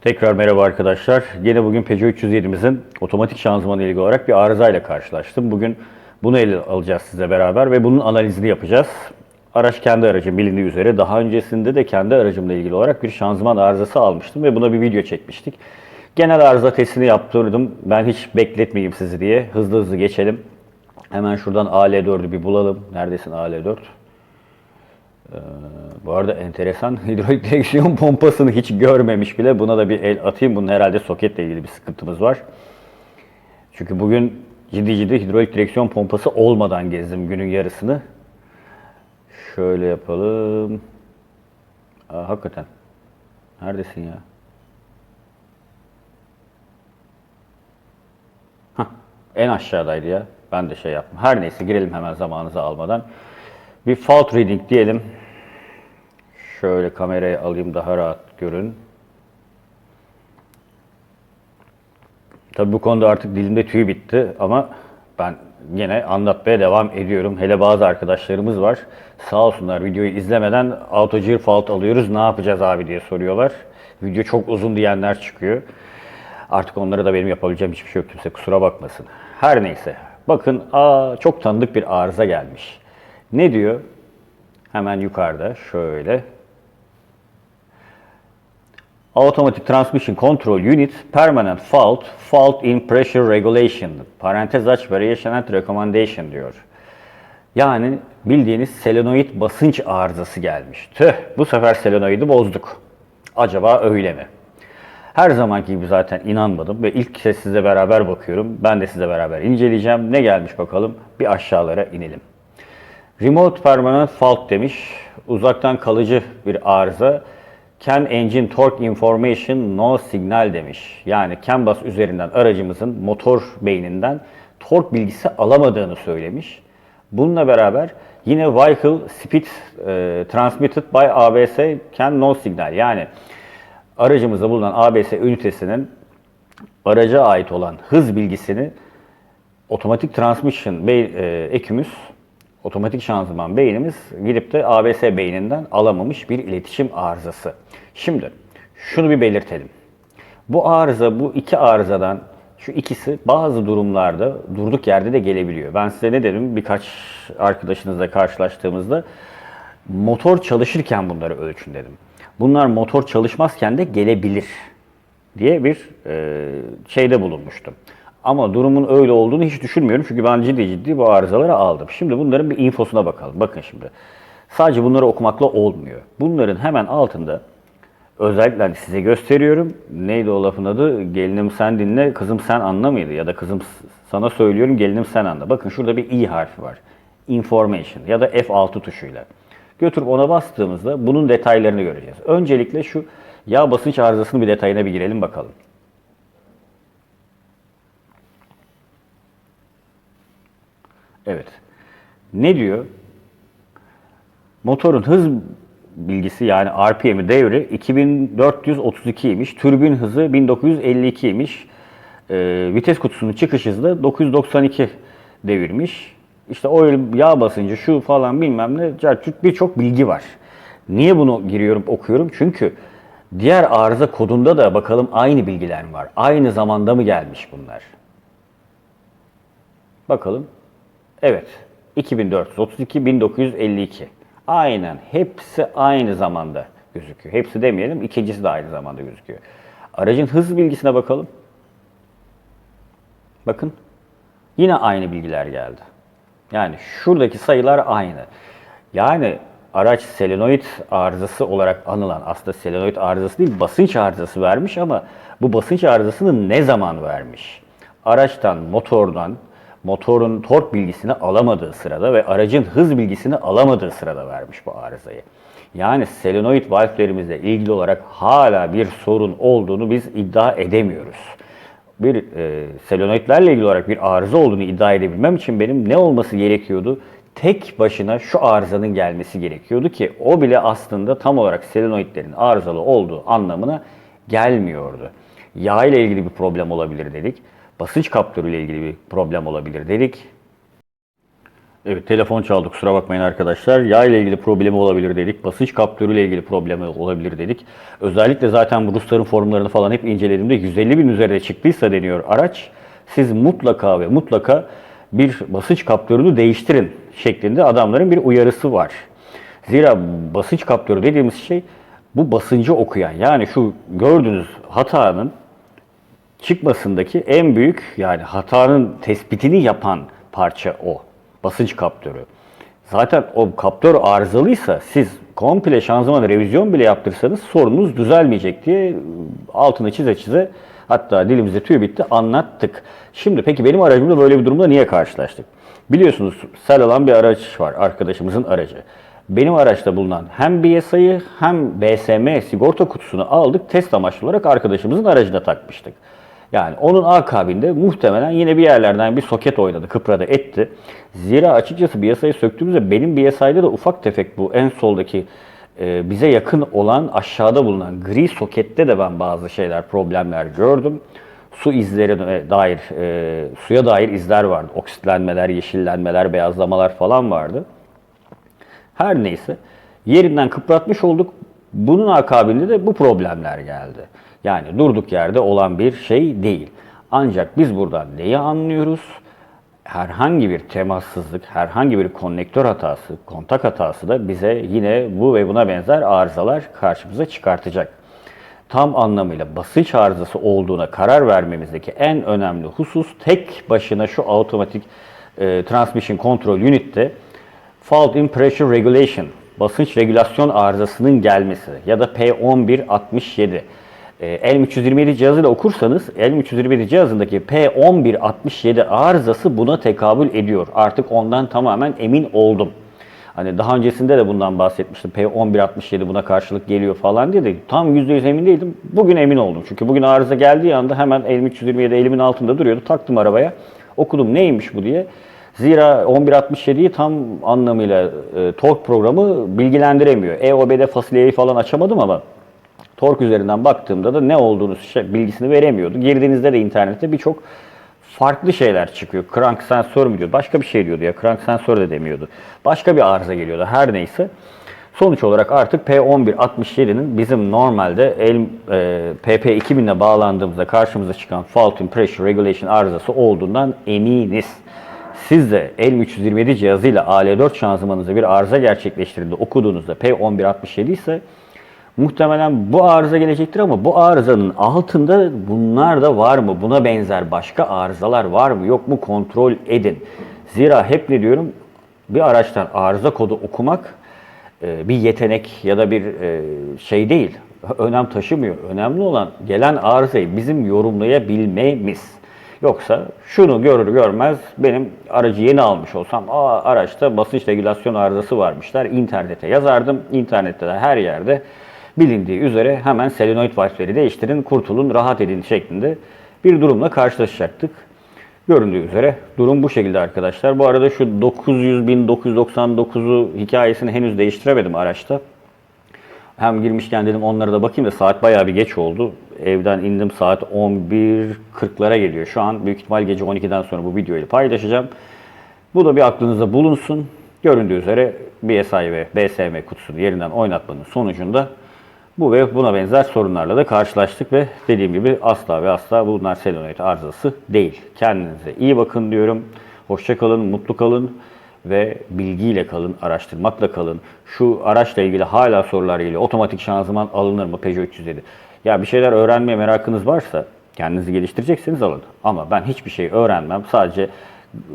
Tekrar merhaba arkadaşlar. Yine bugün Peugeot 307'imizin otomatik şanzımanı ilgili olarak bir arızayla karşılaştım. Bugün bunu ele alacağız size beraber ve bunun analizini yapacağız. Araç kendi aracım bilindiği üzere daha öncesinde de kendi aracımla ilgili olarak bir şanzıman arızası almıştım ve buna bir video çekmiştik. Genel arıza testini yaptırdım. Ben hiç bekletmeyeyim sizi diye. Hızlı hızlı geçelim. Hemen şuradan AL4'ü bir bulalım. Neredesin AL4? Bu arada enteresan hidrolik direksiyon pompasını hiç görmemiş bile. Buna da bir el atayım. Bunun herhalde soketle ilgili bir sıkıntımız var. Çünkü bugün ciddi ciddi hidrolik direksiyon pompası olmadan gezdim günün yarısını. Şöyle yapalım. Aa, hakikaten. Neredesin ya? Hah, en aşağıdaydı ya. Ben de şey yaptım. Her neyse girelim hemen zamanınızı almadan. Bir fault reading diyelim. Şöyle kamerayı alayım daha rahat görün. Tabii bu konuda artık dilimde tüy bitti ama ben yine anlatmaya devam ediyorum. Hele bazı arkadaşlarımız var. Sağ olsunlar videoyu izlemeden auto gear fault alıyoruz ne yapacağız abi diye soruyorlar. Video çok uzun diyenler çıkıyor. Artık onlara da benim yapabileceğim hiçbir şey yok kimse kusura bakmasın. Her neyse. Bakın aa, çok tanıdık bir arıza gelmiş. Ne diyor? Hemen yukarıda şöyle. Automatic Transmission Control Unit Permanent Fault, Fault in Pressure Regulation, parantez aç Variation and Recommendation diyor. Yani bildiğiniz selenoid basınç arızası gelmiş. Tüh bu sefer selenoidi bozduk. Acaba öyle mi? Her zamanki gibi zaten inanmadım ve ilk kez sizle beraber bakıyorum. Ben de sizle beraber inceleyeceğim. Ne gelmiş bakalım? Bir aşağılara inelim. Remote Permanent Fault demiş. Uzaktan kalıcı bir arıza. Can Engine Torque Information No Signal demiş. Yani CAN bus üzerinden aracımızın motor beyninden tork bilgisi alamadığını söylemiş. Bununla beraber yine Vehicle Speed e, Transmitted by ABS Can No Signal. Yani aracımızda bulunan ABS ünitesinin araca ait olan hız bilgisini otomatik transmission e, ekümüz, otomatik şanzıman beynimiz gidip de ABS beyninden alamamış bir iletişim arızası. Şimdi şunu bir belirtelim. Bu arıza, bu iki arızadan şu ikisi bazı durumlarda durduk yerde de gelebiliyor. Ben size ne dedim birkaç arkadaşınızla karşılaştığımızda motor çalışırken bunları ölçün dedim. Bunlar motor çalışmazken de gelebilir diye bir e, şeyde bulunmuştum. Ama durumun öyle olduğunu hiç düşünmüyorum çünkü ben ciddi ciddi bu arızaları aldım. Şimdi bunların bir infosuna bakalım. Bakın şimdi. Sadece bunları okumakla olmuyor. Bunların hemen altında özellikle hani size gösteriyorum. Neydi o lafın adı? Gelinim sen dinle, kızım sen anla mıydı? Ya da kızım sana söylüyorum, gelinim sen anla. Bakın şurada bir i harfi var. Information ya da F6 tuşuyla. Götürüp ona bastığımızda bunun detaylarını göreceğiz. Öncelikle şu yağ basınç arızasının bir detayına bir girelim bakalım. Evet. Ne diyor? Motorun hız bilgisi yani RPM'i devri 2432'ymiş. Türbin hızı 1952'ymiş. Ee, vites kutusunun çıkış hızı da 992 devirmiş. İşte oil, yağ basıncı, şu falan bilmem ne, birçok bilgi var. Niye bunu giriyorum, okuyorum? Çünkü diğer arıza kodunda da bakalım aynı bilgiler mi var? Aynı zamanda mı gelmiş bunlar? Bakalım. Evet. 2432 1952. Aynen. Hepsi aynı zamanda gözüküyor. Hepsi demeyelim. ikincisi de aynı zamanda gözüküyor. Aracın hız bilgisine bakalım. Bakın. Yine aynı bilgiler geldi. Yani şuradaki sayılar aynı. Yani araç selenoid arızası olarak anılan aslında selenoid arızası değil basınç arızası vermiş ama bu basınç arızasını ne zaman vermiş? Araçtan, motordan, motorun tork bilgisini alamadığı sırada ve aracın hız bilgisini alamadığı sırada vermiş bu arızayı. Yani selenoid valflerimizle ilgili olarak hala bir sorun olduğunu biz iddia edemiyoruz. Bir e, selenoidlerle ilgili olarak bir arıza olduğunu iddia edebilmem için benim ne olması gerekiyordu? Tek başına şu arızanın gelmesi gerekiyordu ki o bile aslında tam olarak selenoidlerin arızalı olduğu anlamına gelmiyordu. Yağ ile ilgili bir problem olabilir dedik basınç kaptörü ile ilgili bir problem olabilir dedik. Evet telefon çaldı kusura bakmayın arkadaşlar. Yağ ile ilgili problemi olabilir dedik. Basınç kaptörü ile ilgili problemi olabilir dedik. Özellikle zaten bu Rusların forumlarını falan hep incelediğimde 150 bin üzerinde çıktıysa deniyor araç. Siz mutlaka ve mutlaka bir basınç kaptörünü değiştirin şeklinde adamların bir uyarısı var. Zira basınç kaptörü dediğimiz şey bu basıncı okuyan yani şu gördüğünüz hatanın çıkmasındaki en büyük yani hatanın tespitini yapan parça o. Basınç kaptörü. Zaten o kaptör arızalıysa siz komple şanzıman revizyon bile yaptırsanız sorununuz düzelmeyecek diye altını çize çize hatta dilimizde tüy bitti anlattık. Şimdi peki benim aracımda böyle bir durumda niye karşılaştık? Biliyorsunuz sel alan bir araç var arkadaşımızın aracı. Benim araçta bulunan hem BSI'yi hem BSM sigorta kutusunu aldık test amaçlı olarak arkadaşımızın aracına takmıştık. Yani onun akabinde muhtemelen yine bir yerlerden bir soket oynadı, kıpradı, etti. Zira açıkçası BSI'yi söktüğümüzde benim BSI'de de ufak tefek bu en soldaki e, bize yakın olan aşağıda bulunan gri sokette de ben bazı şeyler, problemler gördüm. Su izleri dair, e, suya dair izler vardı. Oksitlenmeler, yeşillenmeler, beyazlamalar falan vardı. Her neyse yerinden kıpratmış olduk. Bunun akabinde de bu problemler geldi. Yani durduk yerde olan bir şey değil. Ancak biz buradan neyi anlıyoruz? Herhangi bir temassızlık, herhangi bir konnektör hatası, kontak hatası da bize yine bu ve buna benzer arızalar karşımıza çıkartacak. Tam anlamıyla basınç arızası olduğuna karar vermemizdeki en önemli husus tek başına şu otomatik e, transmission control unit'te Fault in Pressure Regulation, basınç regülasyon arızasının gelmesi ya da P1167. Ee, LM327 cihazıyla okursanız LM327 cihazındaki P1167 arızası buna tekabül ediyor. Artık ondan tamamen emin oldum. Hani daha öncesinde de bundan bahsetmiştim. P1167 buna karşılık geliyor falan diye de tam %100 emin değildim. Bugün emin oldum. Çünkü bugün arıza geldiği anda hemen LM327 elimin altında duruyordu. Taktım arabaya. Okudum neymiş bu diye. Zira 1167'yi tam anlamıyla e, tork programı bilgilendiremiyor. EOB'de fasulyeyi falan açamadım ama tork üzerinden baktığımda da ne olduğunu şey, bilgisini veremiyordu. Girdiğinizde de internette birçok farklı şeyler çıkıyor. Crank sensör mü diyor, başka bir şey diyordu ya. Crank sensör de demiyordu. Başka bir arıza geliyordu her neyse. Sonuç olarak artık P1167'nin bizim normalde el, e, PP2000 ile bağlandığımızda karşımıza çıkan fault in pressure regulation arızası olduğundan eminiz. Siz de L327 cihazıyla AL4 şanzımanınızda bir arıza gerçekleştirildi okuduğunuzda P1167 ise muhtemelen bu arıza gelecektir ama bu arızanın altında bunlar da var mı? Buna benzer başka arızalar var mı? Yok mu? Kontrol edin. Zira hep ne diyorum? Bir araçtan arıza kodu okumak e, bir yetenek ya da bir e, şey değil. Önem taşımıyor. Önemli olan gelen arızayı bizim yorumlayabilmemiz. Yoksa şunu görür görmez benim aracı yeni almış olsam Aa, araçta basınç regülasyon arızası varmışlar. internete yazardım. İnternette de her yerde bilindiği üzere hemen selenoid valfleri değiştirin, kurtulun, rahat edin şeklinde bir durumla karşılaşacaktık. Göründüğü üzere durum bu şekilde arkadaşlar. Bu arada şu 900 bin 999'u hikayesini henüz değiştiremedim araçta. Hem girmişken dedim onlara da bakayım da saat bayağı bir geç oldu. Evden indim saat 11.40'lara geliyor. Şu an büyük ihtimal gece 12'den sonra bu videoyu paylaşacağım. Bu da bir aklınızda bulunsun. Göründüğü üzere BSI ve BSM kutusunu yerinden oynatmanın sonucunda bu ve buna benzer sorunlarla da karşılaştık ve dediğim gibi asla ve asla bunlar selenoid arızası değil. Kendinize iyi bakın diyorum. Hoşça kalın, mutlu kalın ve bilgiyle kalın, araştırmakla kalın. Şu araçla ilgili hala sorular geliyor. Otomatik şanzıman alınır mı Peugeot 307? Ya bir şeyler öğrenmeye merakınız varsa kendinizi geliştirecekseniz alın. Ama ben hiçbir şey öğrenmem. Sadece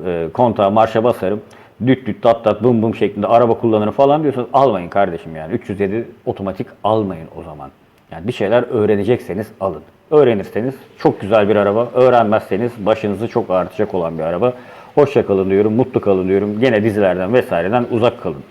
e, kontağa marşa basarım. Düt düt tat tat bum bum şeklinde araba kullanırım falan diyorsanız almayın kardeşim yani. 307 otomatik almayın o zaman. Yani bir şeyler öğrenecekseniz alın. Öğrenirseniz çok güzel bir araba. Öğrenmezseniz başınızı çok ağrıtacak olan bir araba. Hoşça kalın diyorum, mutlu kalın diyorum. Gene dizilerden vesaireden uzak kalın.